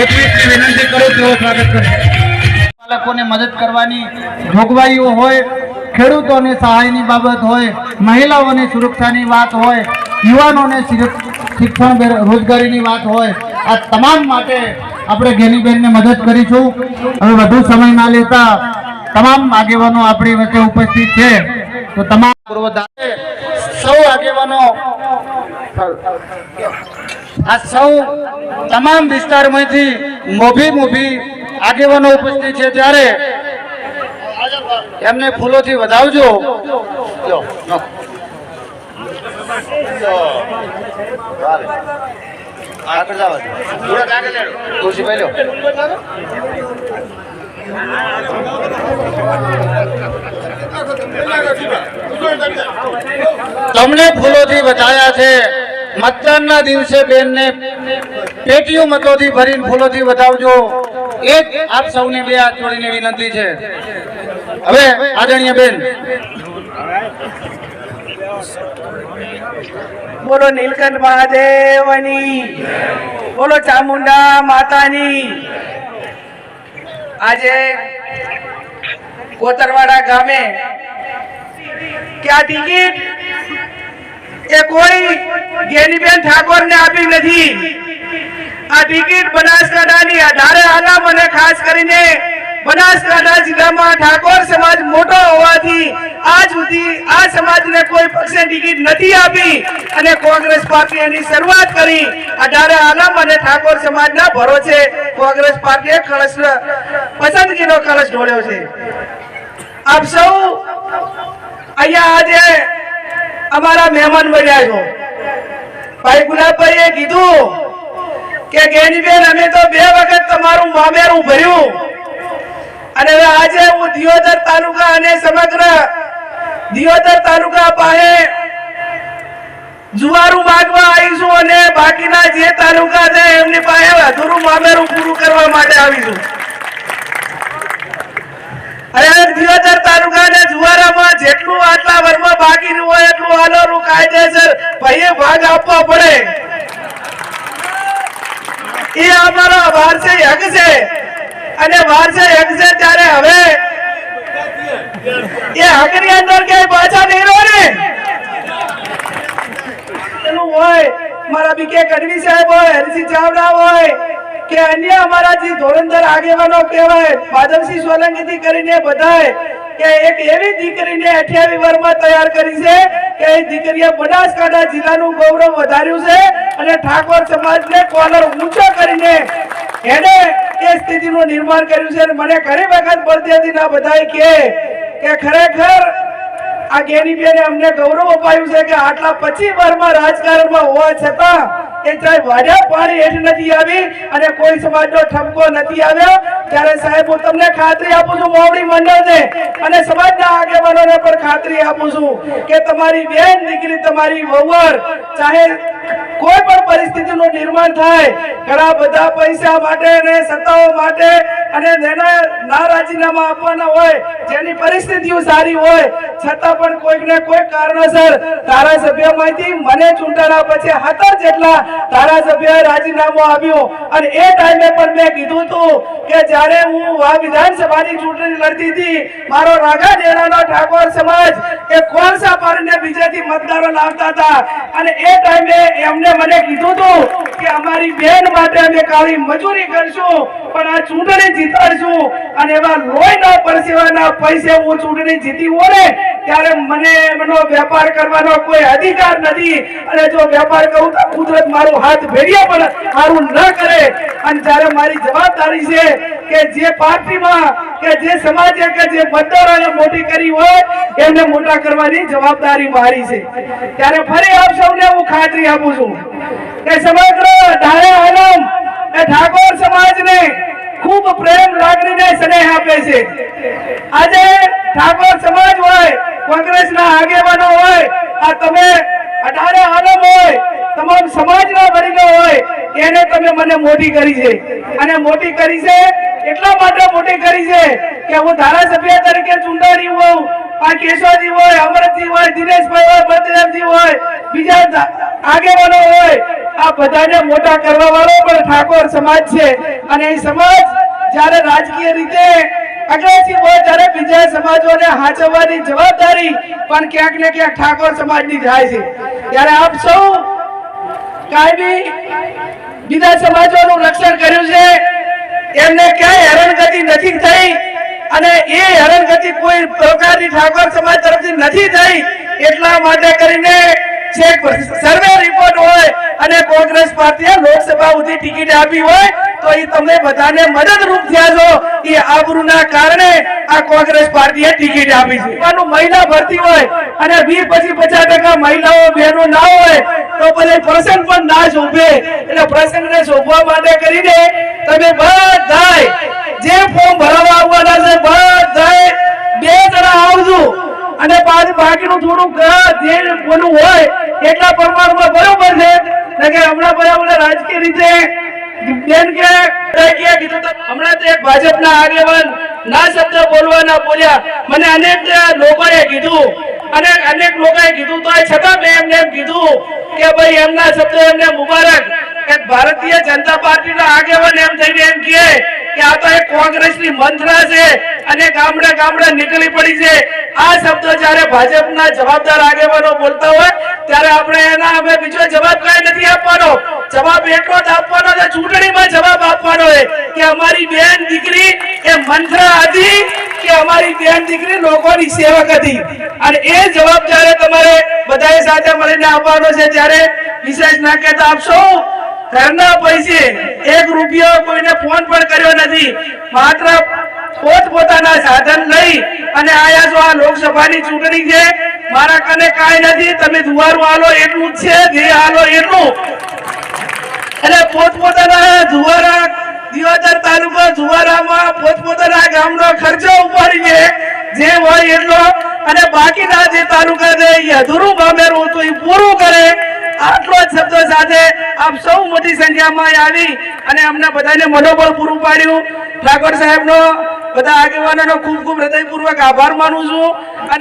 એકવીસની વિનંતી કરું તેઓ સ્વાગત બાળકોને મદદ કરવાની જોગવાઈઓ હોય, ખેડૂતોને સહાયની બાબત હોય, મહિલાઓની સુરક્ષાની વાત હોય, યુવાનોને શિક્ષણ રોજગારીની વાત હોય, આ તમામ માટે આપણે ગેનીબેનને મદદ કરીશું. હવે વધુ સમય ના લેતા તમામ આગેવાનો આપણી વચ્ચે ઉપસ્થિત છે. તો તમામ પૂર્વધારે સૌ આગેવાનો, આ સૌ તમામ વિસ્તારમાંથી મોભી મોભી આગેવાનો ઉપસ્થિત છે ત્યારે એમને ફૂલોથી વધાવજો. તમને ફૂલોથી વધાયા છે. મતદાનના દિવસે બેનને પેટીઓ મતોથી ભરીને ફૂલોથી વધાવજો. એ જ આપ સૌને બે હાથ જોડીને વિનંતી છે. હવે આદરણીય બેન. બોલો નીલકંઠ મહાદેવની. બોલો ચામુંડા માતાની. આજે કોતરવાડા ગામે ક્યાં ટિકિટ? એ કોઈ ગેનીબેન ઠાકોર ને આપી નથી. આ ટિકિટ બનાસકાંઠાની આધારે આલમ અને ખાસ કરીને બનાસકાંઠા જિલ્લામાં ઠાકોર સમાજ મોટો હોવાથી આજ સુધી આ સમાજને કોઈ પક્ષે ટિકિટ નથી આપી અને કોંગ્રેસ પાર્ટી એની શરૂઆત કરી. અઢારે આલમ અને ઠાકોર સમાજના ભરોસે કોંગ્રેસ પાર્ટીએ કળશ, પસંદગીનો કળશ ઢોળ્યો છે. આપ સૌ અહીંયા આજે અમારા મહેમાન બન્યા છો. ભાઈ ગુલાબભાઈએ કીધું કે ગેનીબેન, અમે તો બે વખત તમારું મામેરું ભર્યું. અને આજે હું દિયોદર તાલુકા અને સમગ્ર દિયોદર તાલુકા પાસે જુવારું માગવા આવીશું અને બાકીના જે તાલુકા છે એમની પાસે અધૂરું મામેરું પૂરું કરવા માટે આવીશું અને દિયોદર તાલુકા અને જુવારામાં જેટલું આટલા વર્ષમાં બાકીનું હોય એટલું આલોરું કાયદેસર ભાઈએ ભાગ આપવા પડે એ અમારો વારસે યજ્ઞ છે. અને વારસે યજ્ઞ છે ત્યારે હવે એ હકની અંદર કે પાછા નહીં રહો ને. એનું હોય, મારા બીકે કડવી સાહેબ હોય, હરસિંહ ચાવડા હોય, કે અન્ય અમારા જે ધોરણધર આગેવાનો કહેવાય, માધવસિંહ સોલંકી કરીને બધાય કે એક એવી દીકરીને અઠ્યાવી વર્ષમાં તૈયાર કરી છે, કે એ દીકરીએ બનાસકાંઠા જિલ્લાનું ગૌરવ વધાર્યું છે અને ઠાકોર સમાજને કોલર ઊંચો કરીને એને એ સ્થિતિનું નિર્માણ કર્યું છે મને ઘણી વખત બળદેવજીના બધાય કહે કે ખરેખર આ ગેનીબેને અમને ગૌરવ અપાયું છે કે આટલા પચીસ વર્ષમાં રાજકારણમાં હોવા છતાં એ ચાહે વાડ્યા હેઠ નથી આવી અને કોઈ સમાજનો ઠપકો નથી આવ્યો. ત્યારે સાહેબ હું તમને ખાતરી આપું છું મોવડી મંડળને અને સમાજના આગેવાનોને પણ ખાતરી આપું છું કે તમારી બેન દીકરી, તમારી વહુવર, ચાહે કોઈ પણ પરિસ્થિતિનું નિર્માણ થાય ઘણા બધા પૈસા માટે અને સત્તાઓ માટે અને જેના ના રાજીનામા આપવાના હોય, જેની પરિસ્થિતિઓ સારી હોય છતાં પણ કોઈક ને કોઈ કારણોસર ધારાસભ્યમાંથી મને ચૂંટાણા પછી હતા જેટલા ધારાસભ્યોએ રાજીનામું આવ્યું અને એ ટાઈમે પણ મેં કીધું હતું કે જ્યારે હું આ વિધાનસભાની ચૂંટણી લડતી હતી, મારો રાઘા ડેરાનો ઠાકોર સમાજ એ કોલસા પાડીને બીજેથી મતદારો લાવતા હતા. અને એ ટાઈમે એમને મને કીધું હતું કે અમારી બેન માટે અમે કાળી મજૂરી કરશું, પણ આ ચૂંટણી જીતાડશું. અને એવા લોહીના પરસેવાના પૈસે હું ચૂંટણી જીતી હોઉં ને ત્યારે મને એમનો વેપાર કરવાનો કોઈ અધિકાર નથી. અને જો વેપાર કરું તો કુદરત મારું હાથ ભેડિયા પણ મારું ન કરે. અને જ્યારે મારી જવાબદારી છે કે જે પાર્ટીમાં, કે જે સમાજે, કે જે મતદારોને મોટી કરી હોય, એમને મોટા કરવાની જવાબદારી મારી છે. ત્યારે ફરી આપ સૌને હું ખાતરી આપું છું કે સમગ્ર ધારે આલમ એ ઠાકોર સમાજને ખૂબ પ્રેમ, લાગણીને સ્નેહ આપે છે. આજે ઠાકોર સમાજ કોંગ્રેસના આગેવાનો હોય, આ તમે અઢારે આલમ હોય, તમામ સમાજના વર્ગો હોય, એને તમે મને મોટી કરી છે. અને મોટી કરી છે એટલા માટે મોટી કરી છે કે હું ધારાસભ્ય તરીકે ચૂંટાણી હોઉં, આ કેશવજી હોય અમરતજી હોય, દિનેશભાઈ હોય, બળદેવજી હોય, બીજા આગેવાનો હોય, આ બધાને મોટા કરવા વાળો પણ ઠાકોર સમાજ છે. અને એ સમાજ જ્યારે રાજકીય રીતે ક્યાંક ને ક્યાંક ઠાકોર સમાજની બીજા સમાજોનું કર્યું છે. એમને ક્યાંય હેરાનગતિ નથી થઈ અને એ હેરાનગતિ કોઈ પ્રકારની ઠાકોર સમાજ તરફથી નથી થઈ એટલા માટે કરીને સર્વે રિપોર્ટ હોય અને કોંગ્રેસ પાર્ટીએ લોકસભા સુધી ટિકિટ આપી હોય તો એ તમને બધાને મદદરૂપ થયા છો. એ આબરૂના કારણે આ કોંગ્રેસ પાર્ટીએ ટિકિટ આપી છે. મહિલા ભરતી હોય અને વીસ પછી પચાસ ટકા મહિલાઓ બહેનો ના હોય, તો પછી પ્રસંગ પણ ના શોભે. એટલે પ્રસંગને શોભવા માટે કરીને તમે બધાય જે ફોર્મ ભરાવા આવવાના છે, બધાય બે જણા આવજો. અને પાંચ બાકીનું થોડુંક જે બોલું હોય, એટલા પ્રમાણમાં બરોબર છે. હમણાં બરાબર રાજકીય રીતે બેન કે હમણાં ના શબ્દ અને અનેક લોકોએ કીધું. તો છતાં મેં એમને એમ કીધું કે ભાઈ, એમના શબ્દો એમને મુબારક. ભારતીય જનતા પાર્ટીના આગેવાન એમ થઈને એમ કે આ તો એક કોંગ્રેસની મંત્રા છે અને ગામડા ગામડા નીકળી પડી છે. આ શબ્દો જ્યારે ભાજપના જવાબદાર આગેવાનો બોલતા હોય, ત્યારે આપણે એના અમે બીજો જવાબ કઈ નથી આપવાનો. જવાબ એટલો જ આપવાનો છે, ચૂંટણીમાં જવાબ આપવાનો છે કે અમારી બેન દીકરી એ મંત્રા હતી લોકોની સેવક હતી. અને એ જવાબ જ્યારે તમારે બધાએ સાથે મળીને આપવાનો છે, ત્યારે વિશેષ ના કહેતા આપશો એક રૂપિયો કોઈને ફોન પણ કર્યો નથી. માત્ર પોત પોતાના સાધન લઈ અને આયા જો આ લોકસભાની ચૂંટણી છે, મારા કને કાંઈ નથી, તમે જુવારું હાલો એટલું જ છે જે હાલો એટલું. એટલે પોતપોતાના જુવારા દિવાદર તાલુકો જુવારામાં પોતપોતાના ગામનો ખર્ચો ઉપાડીને જે હોય એટલો. અને બાકીના જે તાલુકા છે, એ અધૂરું ગામેરું હતું, એ પૂરું કરે. આટલો જ શબ્દો સાથે આપ સૌ મોટી સંખ્યામાં આવી અને અમને બધાને મનોબળ પૂરું પાડ્યું. ઠાકોર સાહેબનો બધા આગેવાનોનો ખૂબ ખૂબ હૃદયપૂર્વક આભાર માનું છું.